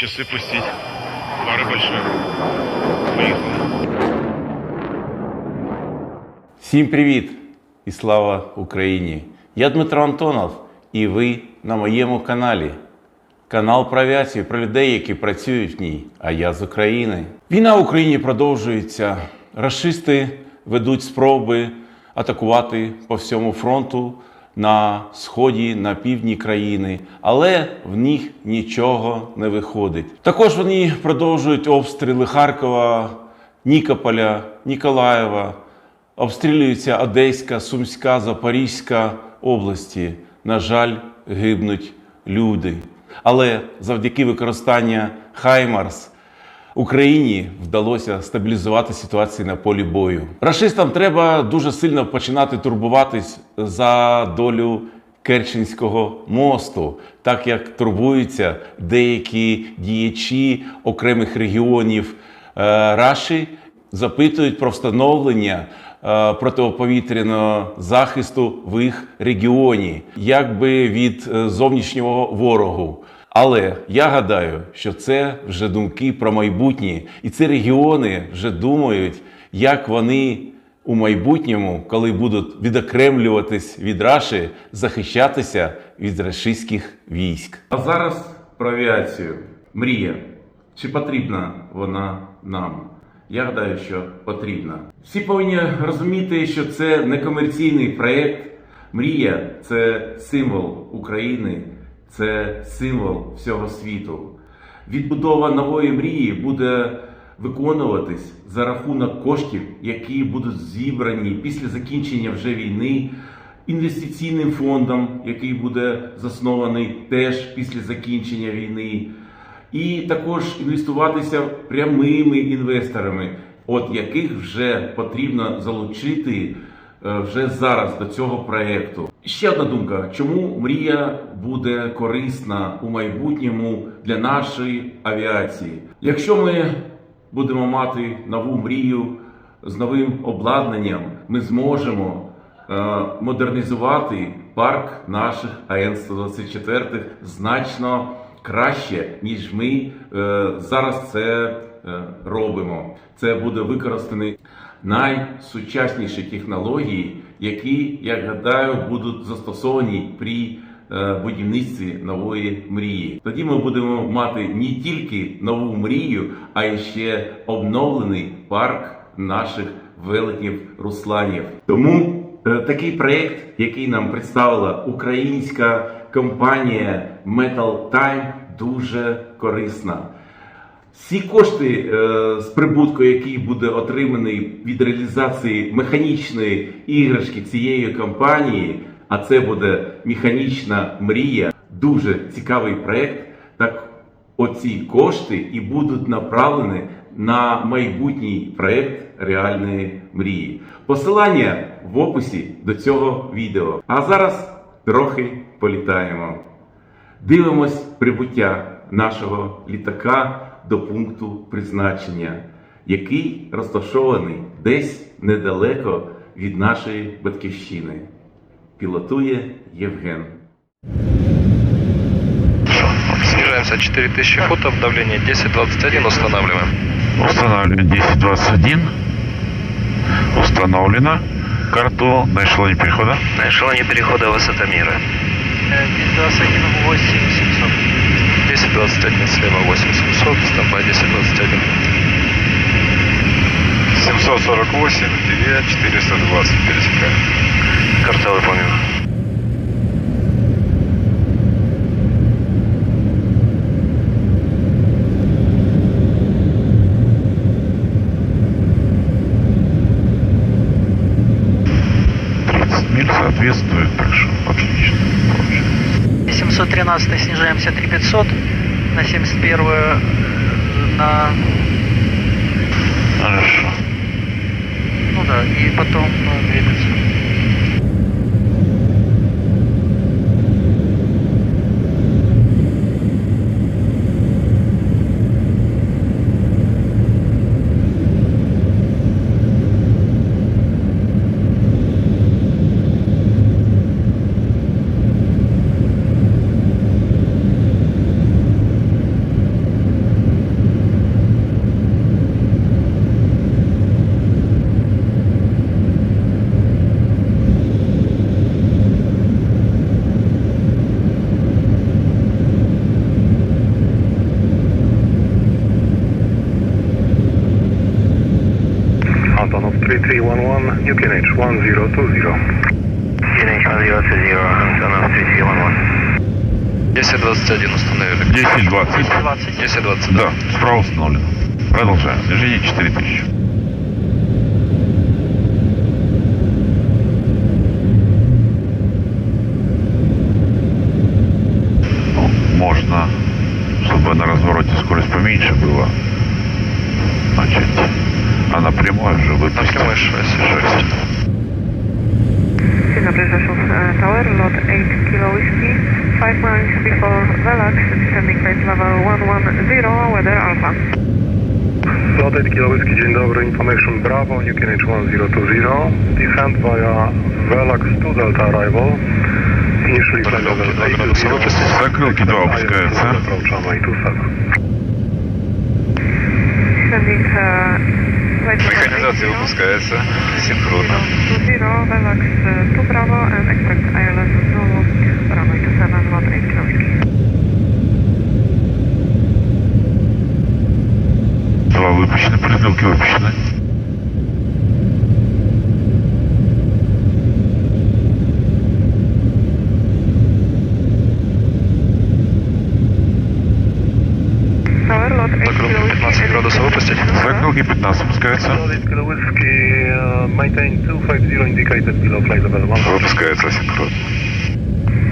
Часы пустить. Пары большие. Поехали. Всім привіт і слава Україні! Я Дмитро Антонов, і ви на моєму каналі. Канал про авіацію, про людей, які працюють в ній, а я з України. Війна в Україні продовжується. Рашисти ведуть спроби атакувати по всьому фронту на сході, на півдні країни, але в них нічого не виходить. Також вони продовжують обстріли Харкова, Нікополя, Ніколаєва. Обстрілюється Одеська, Сумська, Запорізька області. На жаль, гибнуть люди. Але завдяки використанню Хаймарс Україні вдалося стабілізувати ситуацію на полі бою. Рашистам треба дуже сильно починати турбуватись за долю Керченського мосту, так як турбуються деякі діячі окремих регіонів е, Раші, запитують про встановлення е, протиповітряного захисту в їх регіоні, якби від е, зовнішнього ворогу. Але я гадаю, що це вже думки про майбутнє, і ці регіони вже думають, як вони у майбутньому, коли будуть відокремлюватись від Раші, захищатися від рашистських військ. А зараз про авіацію. Мрія. Чи потрібна вона нам? Я гадаю, що потрібна. Всі повинні розуміти, що це не комерційний проєкт. Мрія це символ України, це символ всього світу. Відбудова нової мрії буде виконуватись за рахунок коштів, які будуть зібрані після закінчення вже війни. Інвестиційним фондом, який буде заснований теж після закінчення війни, і також інвестуватися прямими інвесторами, от яких вже потрібно залучити вже зараз до цього проекту. Ще одна думка: чому мрія буде корисна у майбутньому для нашої авіації? Якщо ми будемо мати нову мрію з новим обладнанням, ми зможемо е, модернізувати парк наших АН-124 значно краще, ніж ми е, зараз це е, робимо. Це буде використані найсучасніші технології, які, я гадаю, будуть застосовані при е, будівництві нової мрії. Тоді ми будемо мати не тільки нову мрію, а й ще обновлений парк наших велетнів русланів. Тому е, такий проєкт, який нам представила українська компанія Metal Time, дуже корисна. Всі кошти е, з прибутку, який буде отриманий від реалізації механічної іграшки цієї компанії, а це буде механічна мрія, дуже цікавий проєкт. Так оці кошти і будуть направлені на майбутній проєкт реальної мрії. Посилання в описі до цього відео. А зараз трохи політаємо. Дивимось прибуття нашого літака до пункту призначення, який розташований десь недалеко від нашої батьківщини. Пілотує Євген. Снижаемся 4000 футов, давление 10-21, устанавливаем. Устанавливаем 1021. Установлено. Карту на эшелоне перехода. На эшелоне перехода высота мира. 1021 8700. 10-21 слева 8700, стамбай 10-21. 748, 2, 420 пересекаем. Карта выполнена. миль соответствует, так что отлично. Получается. 713 снижаемся 3500 на 71 э, на Хорошо. ну да и потом э, двигаться 3311, UKNH 1020. QNH 1020, Антонов 3311. 1021 установили. 10-20. 20. 1020, Да, справа установлено. Продолжаем. Снижение 4000. Ну, можно, чтобы на развороте скорость поменьше была, начать. А на прямой уже выпустить. Напрямую 6, 6. Dzień dobry, Rzeszów e, Tower, lot 8 Kilo Whiskey, 5 miles before Relax, descending rate level 110, weather Alpha. Loaded Kilo Whiskey, dzień dobry, information Bravo, UKNH 1020. Descent via Velax to Delta arrival. Initially flight level Dobra, 820. dobra, wypuścić. Закрылки два опускаются. Approach runway 27. Descending uh, Механизация 80, выпускается синхронно. 20, Relax uh, to Bravo and expect ILS Zulu, runway 27, lot 8 Kilo Whiskey. Два градусов выпустить. Закрылки 15 опускаются. Loaded Kilo Whiskey, uh, maintain 250 indicated below flight level 100. Выпускается синхронно.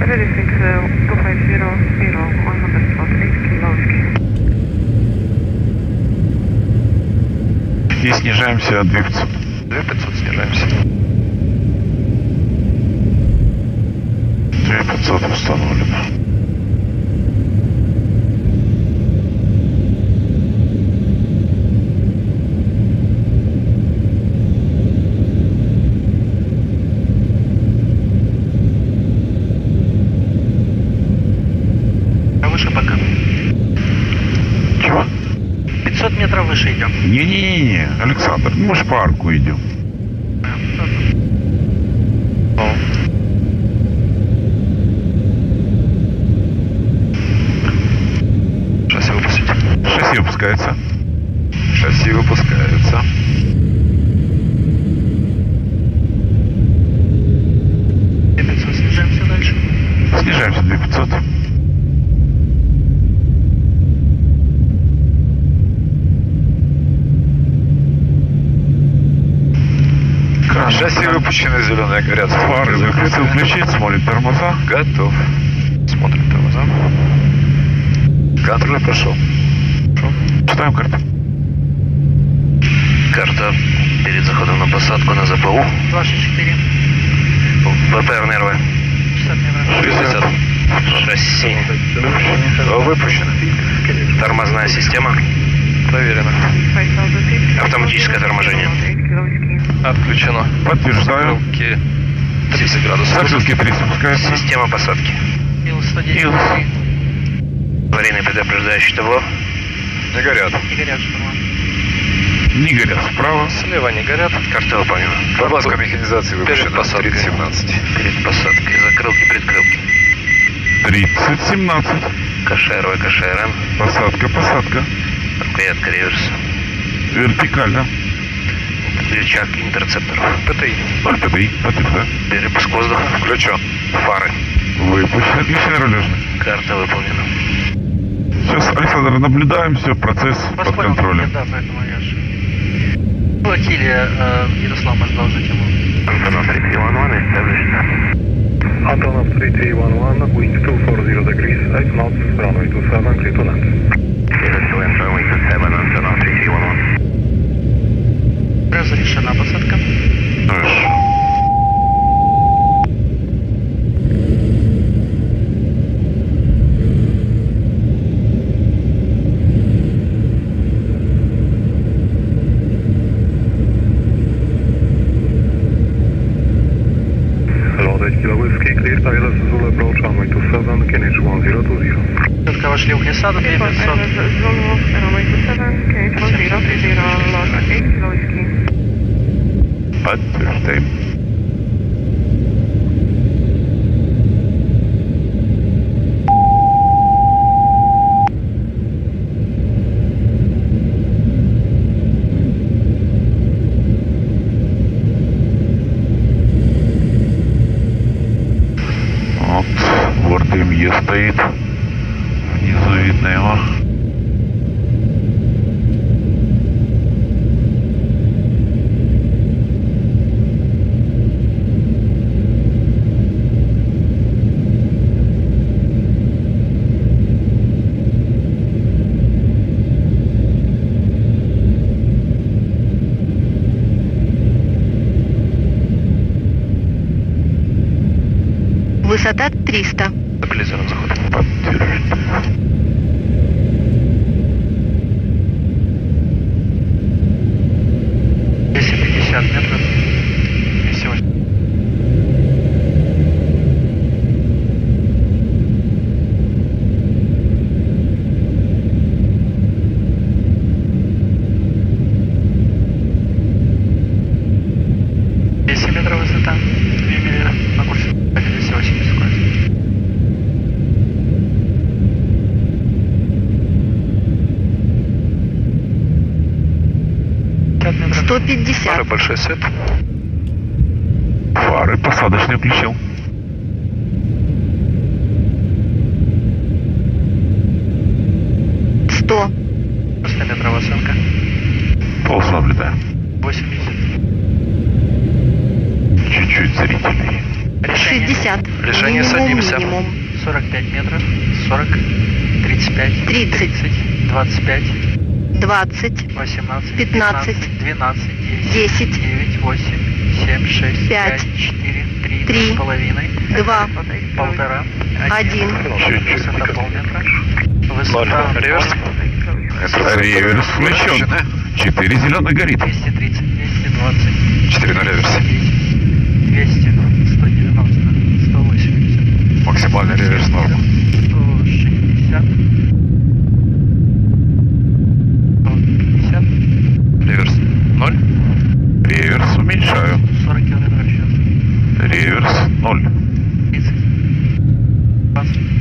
Releasing uh, 250, 100, lot 8 Kilo Whiskey. И снижаемся 2500. 2500 снижаемся. 2500 установлено. Не-не-не, Александр, мы же в парку идем. Горят. Фары закрыты, включить, смотрит тормоза. Готов. Смотрим тормоза. Контроль прошел. Читаем карту. Карта перед заходом на посадку на ЗПУ. 264. ВПР нервы. 60 метров. 60. Шасси. Выпущено. Тормозная система. Проверено. 5000. Автоматическое торможение. Lot 8 Kilo Whiskey. Отключено. Подтверждаю. Стрелки 30 градусов. Закрылки 30 опускаются. Система посадки. Ил 110. Ил. Аварийное предупреждающее табло. Не горят. Не горят шторма. Не горят справа. Слева не горят. Карта выполнена. Подвозка механизации выпущена. Перед посадкой. 17. Перед посадкой. Закрылки, предкрылки. 30, 17. КШРВ, КШРМ. Посадка, посадка. Рукоятка реверса. Вертикально. Рычаг интерцепторов. ПТИ. 0 ПТИ. Подтверждаю. Перепуск воздуха. Включен. Фары. Выпущен. Отлично, рулежный. Карта выполнена. Сейчас, Александр, наблюдаем все, процесс Вас под понял, контролем. Да, поэтому я же... Ну, Акилия, э, Ярослав, может, должен ему. Антонов 3311 established. Antonov 3311, wind 240 degrees, 8 knots, runway 27, clear to land. Ярослав, runway 27, Schreibtisch stehen. lista. 50. Фары большой свет. Фары посадочный включил. Сто. 100 метров оценка. Полосу наблюдаю. 80. Чуть-чуть зрителей. Решение. 60. Решение минимум, садимся. Минимум. 45 метров. 40. 35. 30. 30. 25. 20. 18. 15, 12. 10. 10, 9. 8. 7. 6. Пять, 5. 4. 3. три, с половиной. Два. Полтора. Один. Чуть-чуть. Высота полметра. Высота Реверс. Это реверс включен. Четыре зеленый горит. 230. 220. 4 на реверсе. 200. 190. 180. Максимальный реверс норма. 160. Реверс. 0. Реверс уменьшаю. 40 километров в час. Реверс ноль. 30. 20.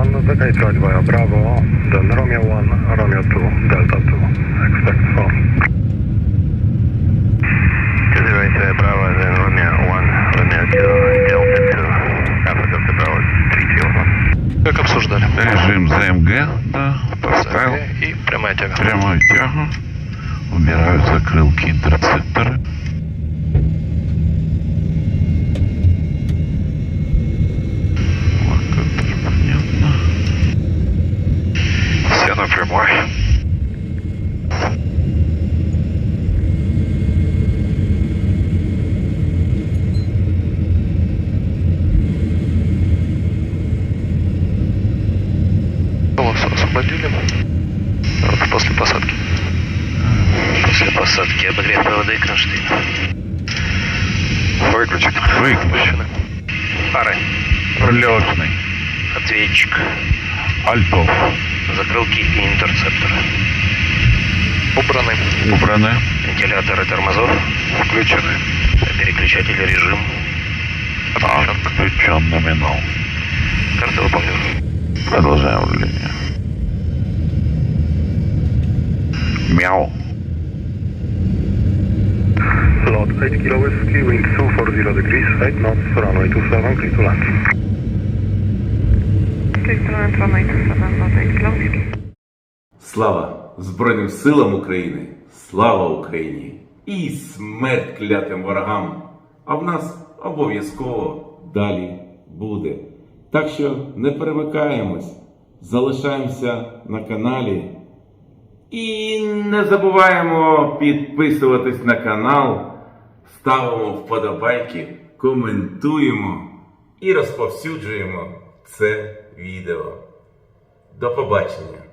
3311, vacate right via Bravo, then Romeo 1, Romeo 2, Delta 2. Expect phone. Right, Bravo, then Romeo 1, Romeo 2, Delta 2. Alpha Delta Bravo, 3 Как обсуждали. Режим ЗМГ, да, поставил. И прямая тяга. Прямую тягу. Убираю закрылки интерцептора. Прямой. Освободили. Вот после посадки. После посадки обогрев провода и кронштейн. Выключить. Выключено. Пары. Прилетный. Ответчик. Альтов. Закрылки и интерцепторы. Убраны. Убраны. Вентиляторы тормозов. Включены. Переключатель режим. Отключен. Отключен номинал. Карта выполнена. Продолжаем руление. Мяу. Lot 8 kilo whiskey, wind 240 degrees, 8 knots, runway 27, clear to land. Runway 27, lot 8 kilo whiskey. Слава Збройним силам України! Слава Україні! І смерть клятим ворогам! А в нас обов'язково далі буде. Так що не перемикаємось, залишаємося на каналі. І не забуваємо підписуватись на канал, ставимо вподобайки, коментуємо і розповсюджуємо це відео. До побачення!